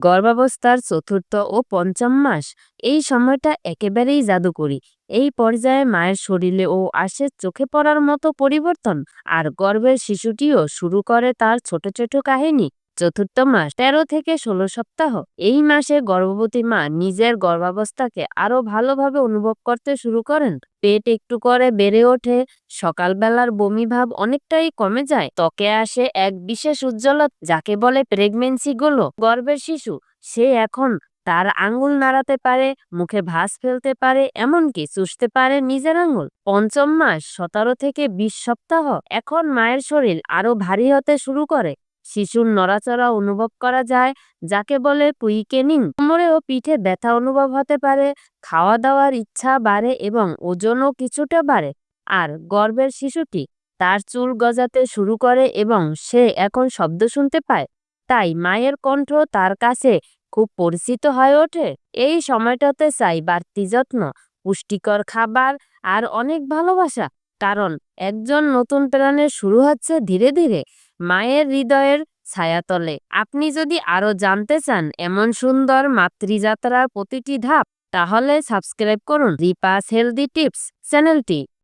গর্ভাবস্থার চতুর্থ ও পঞ্চম মাস, এই সময়টা একেবারেই জাদুকরী। এই পর্যায়ে মায়ের শরীরে ও আসে চোখে পড়ার মতো পরিবর্তন, আর গর্ভের শিশুটিও শুরু করে তার ছোট ছোট কাহিনী। চতুর্থ মাস, তেরো থেকে ষোলো সপ্তাহ। এই মাসে গর্ভবতী মা নিজের গর্ভাবস্থাকে আরও ভালোভাবে অনুভব করতে শুরু করেন। পেট একটু করে বেড়ে ওঠে, সকালবেলার বমি ভাব অনেকটাই কমে যায়। ত্বকে আসে এক বিশেষ উজ্জ্বলতা, যাকে বলে প্রেগনেন্সি গুলো গর্ভের শিশু। সে এখন তার আঙ্গুল নাড়াতে পারে, মুখে ভাস ফেলতে পারে, এমনকি চুষতে পারে নিজের আঙ্গুল পঞ্চম মাস, সতেরো থেকে বিশ সপ্তাহ। এখন মায়ের শরীর আরও ভারী হতে শুরু করে। শিশুর নড়াচড়া অনুভব করা যায়, যাকে বলে পুইকেনিং কোমরে ও পিঠে ব্যথা অনুভব হতে পারে খাওয়া দাওয়ার ইচ্ছা বাড়ে এবং ওজনও কিছুটা বাড়ে। আর গর্ভের শিশুটি তার চুল গজাতে শুরু করে এবং সে এখন শব্দ শুনতে পায়, তাই মায়ের কণ্ঠ তার কাছে খুব পরিচিত হয়ে ওঠে। এই সময়টাতে চাই বাড়তি যত্ন, পুষ্টিকর খাবার আর অনেক ভালোবাসা, কারণ একজন নতুন প্রাণের শুরু হচ্ছে ধীরে ধীরে। মায়ের হৃদয়ের ছায়াতলে আপনি যদি আরও জানতে চান এমন সুন্দর মাতৃযাত্রার প্রতিটি ধাপ, তাহলে সাবস্ক্রাইব করুন রিপাস হেলদি টিপস চ্যানেলটি।